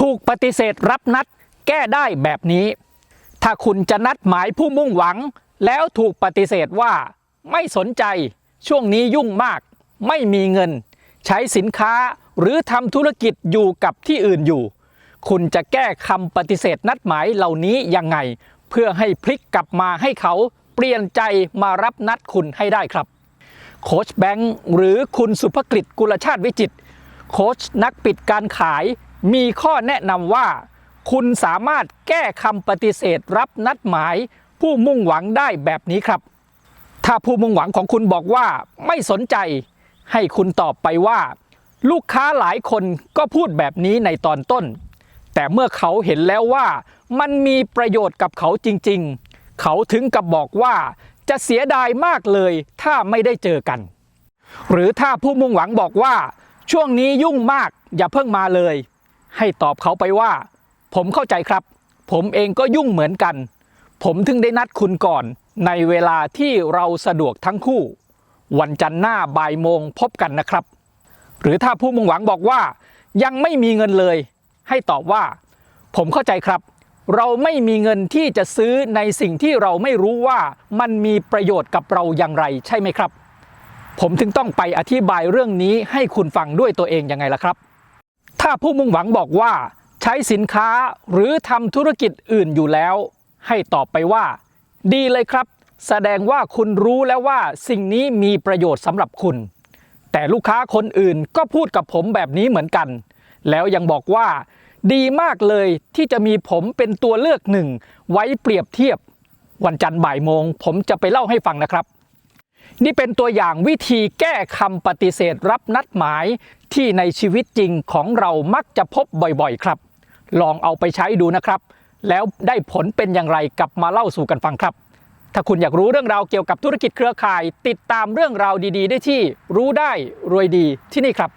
ถูกปฏิเสธรับนัดแก้ได้แบบนี้ ถ้าคุณจะนัดหมายผู้มุ่งหวัง แล้วถูกปฏิเสธว่า ไม่สนใจ ช่วงนี้ยุ่งมาก ไม่มีเงิน ใช้สินค้าหรือทำธุรกิจอยู่กับที่อื่นอยู่ คุณจะแก้คำปฏิเสธนัดหมายเหล่านี้ยังไง เพื่อให้พลิกกลับมาให้เขาเปลี่ยนใจมารับนัดคุณให้ได้ครับ โค้ชแบงค์หรือคุณสุภกฤษกุลชาติวิจิตโค้ชนักปิดการขาย มีข้อแนะนำว่า คุณสามารถแก้คำปฏิเสธรับนัดหมาย ผู้มุ่งหวังได้แบบนี้ครับ ถ้าผู้มุ่งหวังของคุณบอกว่าไม่สนใจ ให้คุณตอบไปว่า ลูกค้าหลายคนก็พูดแบบนี้ในตอนต้น แต่เมื่อเขาเห็นแล้วว่ามันมีประโยชน์กับเขาจริงๆ เขาถึงกับบอกว่าจะเสียดายมากเลยถ้าไม่ได้เจอกัน หรือถ้าผู้มุ่งหวังบอกว่า ช่วงนี้ยุ่งมากอย่าเพิ่งมาเลย ให้ตอบเขาไปว่า ผมเข้าใจครับ ผมเองก็ยุ่งเหมือนกัน ผมถึงได้นัดคุณก่อน ในเวลาที่เราสะดวกทั้งคู่ วันจันทร์หน้าบ่ายโมงพบกันนะครับ หรือถ้าผู้มุ่งหวังบอกว่า ยังไม่มีเงินเลย ให้ตอบว่า ผมเข้าใจครับ เราไม่มีเงินที่จะซื้อในสิ่งที่เราไม่รู้ว่ามันมีประโยชน์กับเราอย่างไรใช่ไหมครับ ผมถึงต้องไปอธิบายเรื่องนี้ให้คุณฟังด้วยตัวเองยังไงล่ะครับ ถ้าผู้มุ่งหวังบอกว่า ใช้สินค้าหรือทำธุรกิจอื่นอยู่แล้ว ให้ตอบไปว่า ดีเลยครับ แสดงว่าคุณรู้แล้วว่าสิ่งนี้มีประโยชน์สำหรับคุณ แต่ลูกค้าคนอื่นก็พูดกับผมแบบนี้เหมือนกัน แล้วยังบอกว่า ดีมากเลยที่จะมีผมเป็นตัวเลือกหนึ่ง ไว้เปรียบเทียบ วันจันทร์บ่ายโมง ผมจะไปเล่าให้ฟังนะครับนี่เป็นตัวอย่างวิธีแก้คำปฏิเสธรับนัดหมาย ที่ในชีวิตจริงของเรามักจะพบบ่อยๆ ครับ ลองเอาไปใช้ดูนะครับ แล้วได้ผลเป็นอย่างไรกลับมาเล่าสู่กันฟังครับ ถ้าคุณอยากรู้เรื่องราวเกี่ยวกับธุรกิจเครือข่าย ติดตามเรื่องราวดีๆ ได้ที่รู้ได้รวยดีที่นี่ครับ